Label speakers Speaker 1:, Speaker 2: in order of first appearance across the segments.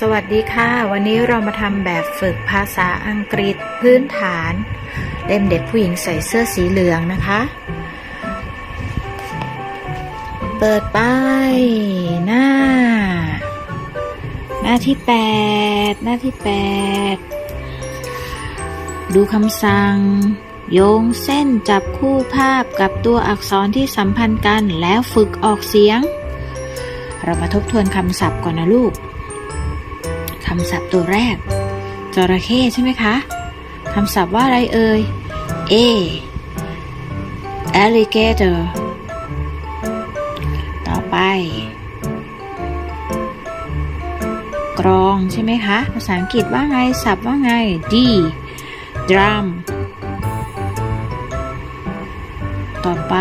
Speaker 1: สวัสดีค่ะ วันนี้เรามาทำแบบฝึกภาษาอังกฤษพื้นฐาน เล่มเด็กผู้หญิงใส่เสื้อสีเหลืองนะคะ เปิดไปหน้า หน้าที่แปดหน้าที่แปดดูคำสั่ง โยงเส้นจับคู่ภาพกับตัวอักษรที่สัมพันธ์กันแล้วฝึกออกเสียง เรามาทบทวนคำศัพท์ก่อนนะลูก คำศัพท์ตัวแรก จระเข้ใช่ไหมคะ คำศัพท์ว่าอะไรเอ่ย A alligator ต่อไป กรองใช่ไหมคะ ภาษาอังกฤษว่าไง ศัพท์ว่าไง D drum ต่อไป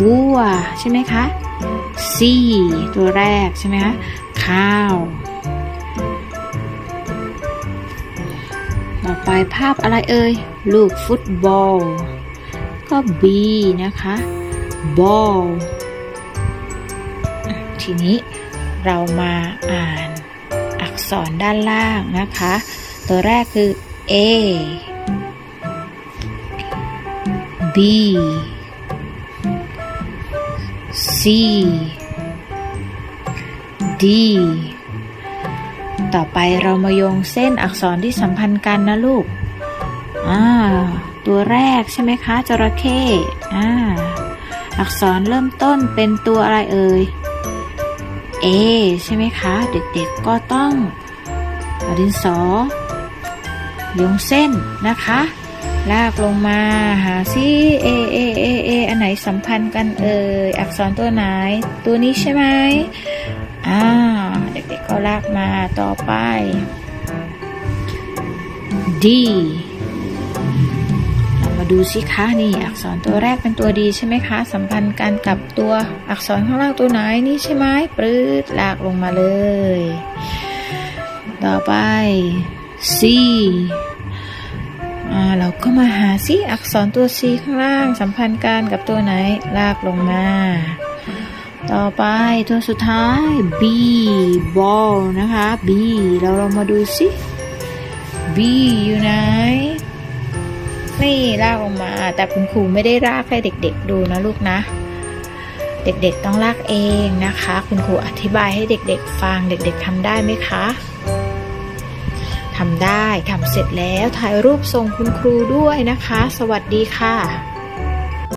Speaker 1: วัวใช่ไหมคะ C ตัวแรกใช่ไหมคะ ข้าว ไปภาพอะไรเอ่ย ลูกฟุตบอล ก็ B นะคะ ball อะทีนี้เรามาอ่านอักษรด้านล่างนะคะ ตัวแรกคือ A B C D ต่อไปเรามาโยงเส้นอักษรที่สัมพันธ์กันนะลูก อ่า ตัวแรกใช่ไหมคะ จระเข้ อ่า อักษรเริ่มต้นเป็นตัวอะไรเอ่ย A ใช่ไหมคะ เด็กๆก็ต้องอดินสอโยงเส้นนะคะ ลากลงมาหาซิ A A A A อันไหนสัมพันธ์กันเอ่ย อักษรตัวไหน ตัวนี้ใช่ไหมอ่า ก็ลากมาต่อไป D เรามาดูสิคะนี่อักษรตัวแรกเป็นตัวดีใช่ไหมคะ สัมพันธ์กันกับตัวอักษรข้างล่างตัวไหนนี่ใช่ไหมปรื๊ดลากลงมาเลย ต่อไป C เราก็มาหาซิอักษรตัว C ข้างล่างสัมพันธ์กันกับตัวไหนลากลงมา ต่อไปตัวสุดท้าย B ball นะคะ B เราลองมาดูสิ B อยู่ไหนนี่ลากลงมา แต่คุณครูไม่ได้ลากให้เด็ก ๆ ดูนะลูกนะ เด็กๆต้องลากเองนะคะ คุณครูอธิบายให้เด็ก ๆ ฟังเด็ก ๆทำได้ไหมคะทำได้ทำเสร็จแล้วถ่ายรูปส่งคุณครูด้วยนะคะ สวัสดีค่ะ